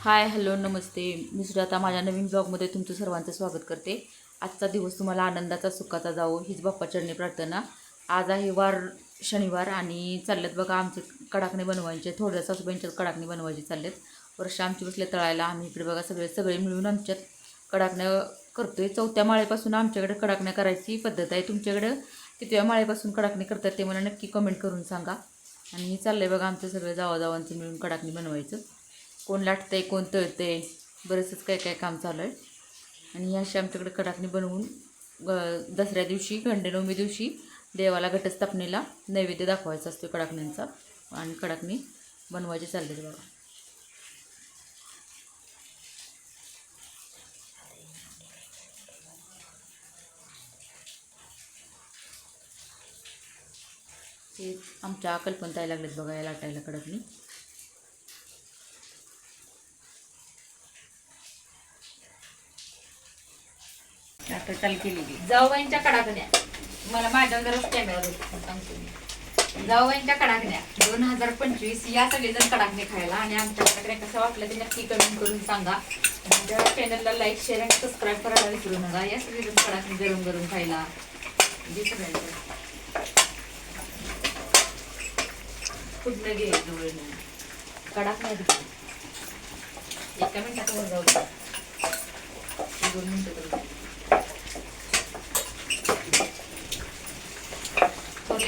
Hi hello नमस्ते. मी सुजाता माझ्या नवीन ब्लॉगमध्ये तुमचं सर्वांचं स्वागत करते. आजचा दिवस तुम्हाला आनंदाचा सुखाचा जावो हीच बाप्पा चरणी प्रार्थना. आज आहे वार शनिवार आणि चालल्यात बघा आमचे कडाकणे बनवायचे थोड्या सासूबाईंच्यात कडाकणे बनवायचे चाललेत. वर्ष आमची बसले तळायला आम्ही इकडे बघा सगळे सगळे मिळून आमच्यात कडाकण्या करतोय. चौथ्या माळेपासून आमच्याकडे कडाकण्या करायची पद्धत आहे. तुमच्याकडं कितव्या माळेपासून कडाकणी करतात ते मला नक्की कमेंट करून सांगा. आणि चाललं आहे बघा आमचं सगळं जावाजावांचं मिळून कडाकणी बनवायचं. कोण लाटतं आहे कोण तळतं आहे बरंचसं काय काय काम चालू आहे. आणि अशी आमच्याकडे कडाकणी बनवून दसऱ्या दिवशी खंडेनवमी दिवशी देवाला घटस्थापनेला नैवेद्य दाखवायचा असतो कडाकणींचा आणि कडाकणी बनवायचे चालले बघा. ते आमच्या कल्पनताई लागलेत बघा या लाटायला कडकणी. आता चालू केली जाऊबाईंच्या कडाकण्या. मला माझ्या जरा कॅमेरा सांगतो मी. जाऊबाईंच्या कडाकण्या. दोन हजार पंचवीस या सगळेजण कडाकणे खायला आणि आमच्या कडाकण्या कसं वाटलं ते नक्की कमेंट करून सांगा. माझ्या चॅनलला लाईक शेअर आणि सबस्क्राईब करायला विसरू नका. या सगळेजण कडाकणे गरम गरम खायला. जे सगळ्यांचं. कुठलं घे जवळ कडाकण्या एका मिनिटात जाऊ दोन मिनिटं करू दे.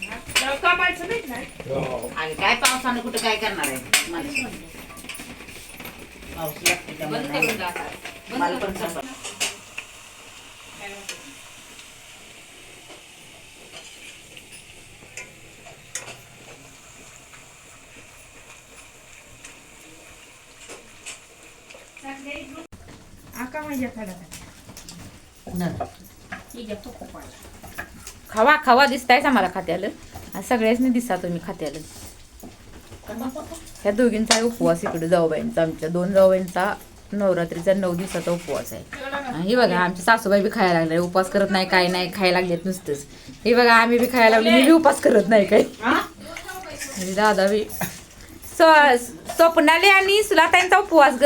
कामायचं नाही ना आणि काय पावसानं कुठं काय करणार आहे? मला पाऊस लागतो त्यामुळे. बंद करून नाही. टाका मला बंद पण करून सांगा. आका माझ्या खाडा खावा खावा दिसतायच आम्हाला खात्याला. आणि सगळ्याच दिसता तुम्ही खात्याला. ह्या दोघींचा उपवास इकडे जाऊबाईंचा आमच्या दोन जाऊबाईंचा नवरात्रीचा नऊ दिवसाचा उपवास आहे. हे बघा आमच्या सासूबाई बी खायला लागले उपवास करत नाही काय नाही खायला लागलेत नुसतंच. हे बघा आम्ही बी खायला लागलो मी बी उपवास करत नाही काही आणि दादा बी स्व- स्वप्नाली आणि सुलाताईंचा उपवास ग.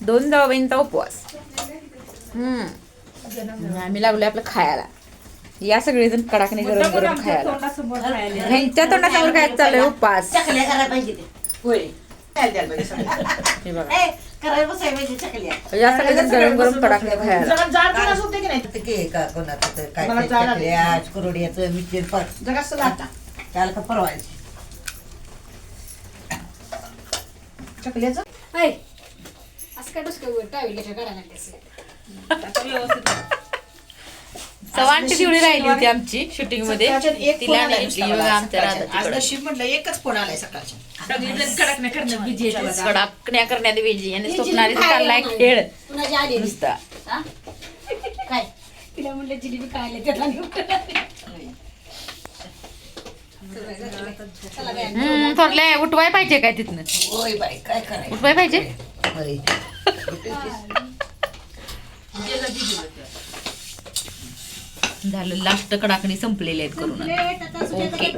दोन जाऊबाईंचा उपवास. हम्म. आम्ही लागलो आपलं खायला. या सगळेजण कडाकणे गरम गरम खायला. ह्यांच्या तोंडासमोर काय चाललंय उपवास चकल्या करायला पाहिजे ते. होय. हे बघा. ए, करायला बसायला पाहिजे चकल्या. या सगळेजण गरम गरम कडाकणे खायला. त्याला का परवायचं चकल्याचं? असं काय डुसकं टावेलीच्या काढायला लागले असेल सवांची दिवळी राहिली होती आमची शूटिंगमध्ये. तिला. नशीब म्हटलं एकच फोन आलाय सकाळच्या. कडाकण्या करण्यात वेजी आणि स्वप्नाली चाललाय खेळ. नुसता. काय? तिला म्हणलं जिलेबी खायला त्याला उठवाय पाहिजे काय तिथनं? होय बाई काय करायचं? उठवाय पाहिजे? झालं. लास्ट कडाकणी संपलेली आहेत करून ओके